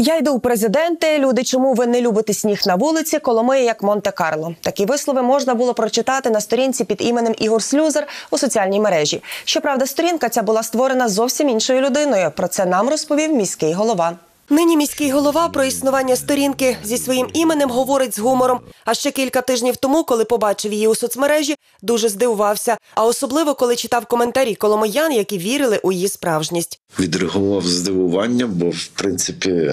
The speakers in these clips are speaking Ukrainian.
Я йду у президенти. Люди, чому ви не любите сніг на вулиці? Коломиї як Монте-Карло. Такі вислови можна було прочитати на сторінці під іменем Ігор Слюзер у соціальній мережі. Щоправда, сторінка ця була створена зовсім іншою людиною. Про це нам розповів міський голова. Нині міський голова про існування сторінки зі своїм іменем говорить з гумором. А ще кілька тижнів тому, коли побачив її у соцмережі, дуже здивувався. А особливо, коли читав коментарі коломиян, які вірили у її справжність. відреагував з здивуванням, бо в принципі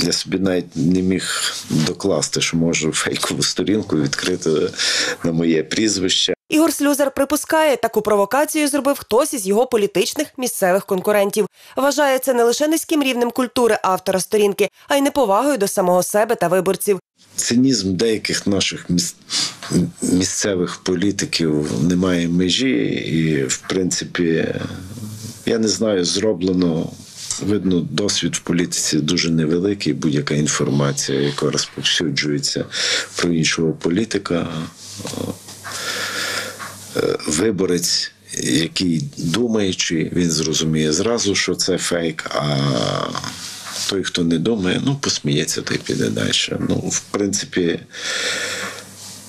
я собі навіть не міг докласти, що можу фейкову сторінку відкрити на моє прізвище. Ігор Слюзер припускає, таку провокацію зробив хтось із його політичних місцевих конкурентів. Вважає це не лише низьким рівнем культури автора сторінки, а й неповагою до самого себе та виборців. Цинізм деяких наших міс- місцевих політиків немає межі, і в принципі, я не знаю, зроблено. Видно, досвід в політиці дуже невеликий. Будь-яка інформація, яка розповсюджується про іншого політика, виборець, який думаючи, він зрозуміє зразу, що це фейк. А той, хто не думає, ну посміється та й піде далі. Ну, в принципі,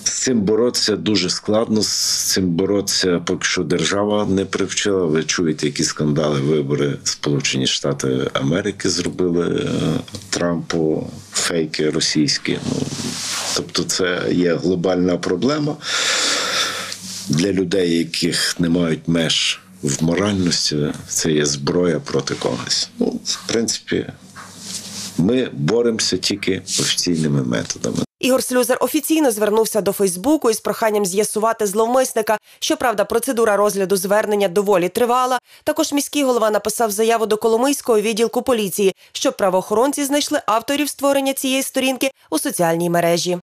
з цим боротися дуже складно. З цим боротися, поки що держава не привчила. Ви чуєте, які скандали вибори Сполучені Штати Америки зробили е, Трампу, фейки російські. Ну, тобто, це є глобальна проблема для людей, яких не мають меж в моральності. Це є зброя проти когось. Ну, в принципі, ми боремося тільки офіційними методами. Ігор Слюзер офіційно звернувся до Фейсбуку із проханням з'ясувати зловмисника. Щоправда, процедура розгляду звернення доволі тривала. Також міський голова написав заяву до Коломийського відділку поліції, щоб правоохоронці знайшли авторів створення цієї сторінки у соціальній мережі.